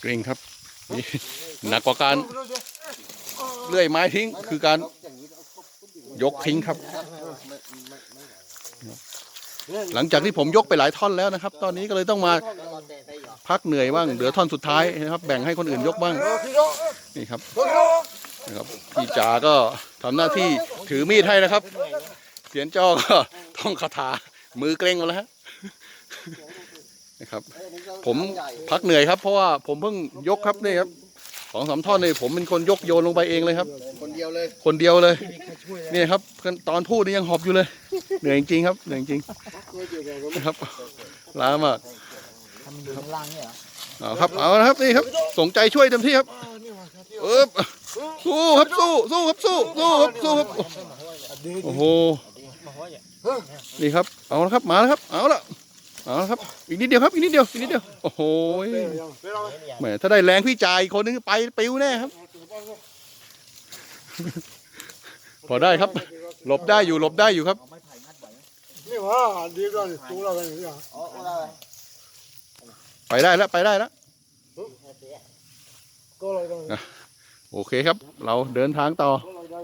เกรงครับนี่หนักกว่าการเลื่อยไม้ทิ้งคือการยกทิ้งครับ หลังจากที่ผมยกไปหลายท่อนแล้วนะครับ ตอนนี้ก็เลยต้องมาพักเหนื่อยบ้างเหลือท่อนสุดท้ายนะครับ แบ่งให้คนอื่นยกบ้างนี่ครับนะครับพี่จ๋าก็ทำหน้าที่ถือมีดให้นะครับเสียนจ้อก็ท่องคาถามือเกรงหมดแล้วฮะ นะครับ ผมพักเหนื่อยครับเพราะว่าผมเพิ่งยกครับนี่ครับสองสามท่อนนี่ผมเป็นคนยกโยนลงไปเองเลยครับ คนเดียวเลย คนเดียวเลยนี่ครับตอนพูดนี่ยังหอบอยู่เลย เหนื่อยจริงๆครับเหนื่อยจริงนะครับล้ามากทำอยู่ข้างล่างเนี่ยเหรอเอาครับเอาละครับนี่ครับสงใจช่วยเต็มที่ครับเออสู้ครับสู้สู้ครับสู้สู้ครับสู้ครับโอ้โหนี่ครับเอาละครับมาแล้วครับ เอาละ เอาละครับ อีกนิดเดียวครับ อีกนิดเดียว อีกนิดเดียว โอ้โหแหม ถ้าได้แรงพี่จ่ายอีกคนนึงไปปิวแน่ครับ พอได้ครับ หลบได้อยู่ หลบได้อยู่ครับเอาไม้ไผ่งัดไหวไหมนี่ว่าดีกว่าตัวเรากันนี่อะอ๋อเอาอะไรไปได้แล้ว ไปได้แล้ว ก็เราได้โอเคครับ เราเดินทางต่อ ก็เราได้